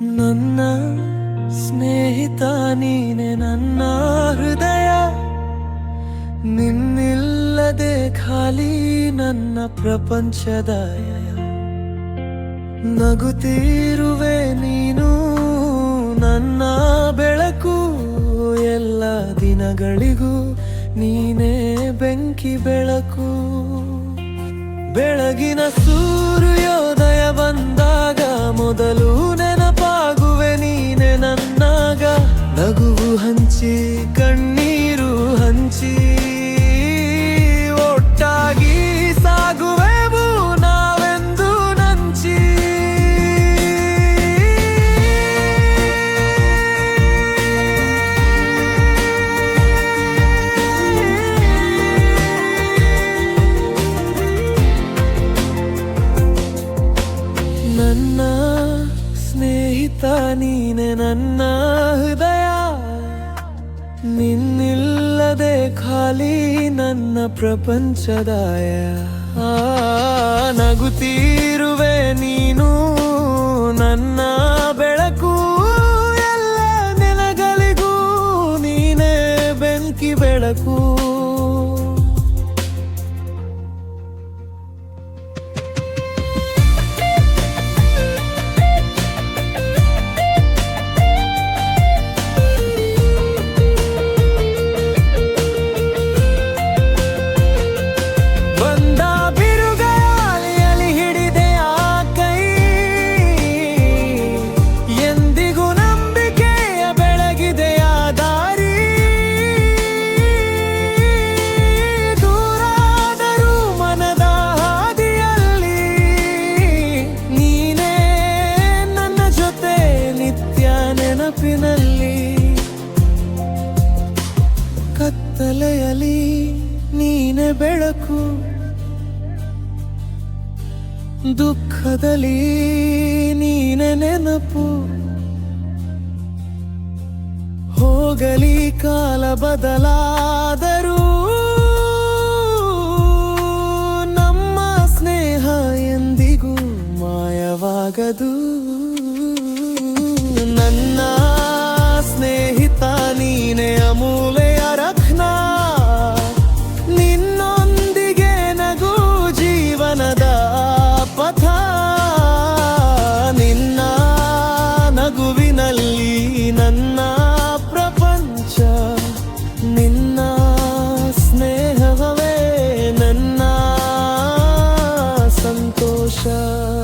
ನನ್ನ ಸ್ನೇಹಿತ ನೀನೆ ನನ್ನ ಹೃದಯ. ನಿನ್ನಿಲ್ಲದೆ ಖಾಲಿ ನನ್ನ ಪ್ರಪಂಚದ ನಗುತ್ತಿರುವೆ ನೀನು ನನ್ನ ಬೆಳಕು ಎಲ್ಲ ದಿನಗಳಿಗೂ ನೀನೇ ಬೆಂಕಿ ಬೆಳಕು. ಬೆಳಗಿನ ಸೂರ್ಯೋದಯ ಬಂದಾಗ ಮೊದಲು ನೀನೆ ನನ್ನ ಹೃದಯ. ನಿನ್ನಿಲ್ಲದೆ ಖಾಲಿ ನನ್ನ ಪ್ರಪಂಚದಾಯ. ನಗುತ್ತೀರುವೆ ನೀನು ನನ್ನ ಬೆಳಕು. ಎಲ್ಲ ನೆಲಗಳಿಗೂ ನೀನೇ ಬೆಂಕಿ ಬೆಳಕು. ನೆನಪಿನಲ್ಲಿ ಕತ್ತಲೆಯಲಿ ನೀನೆ ಬೆಳಕು ದುಃಖದಲ್ಲಿ ನೀನೆ ನೆನಪು. ಹೋಗಲಿ ಕಾಲ ಬದಲಾದರೂ ನಮ್ಮ ಸ್ನೇಹ ಎಂದಿಗೂ ಮಾಯವಾಗದು. Sơ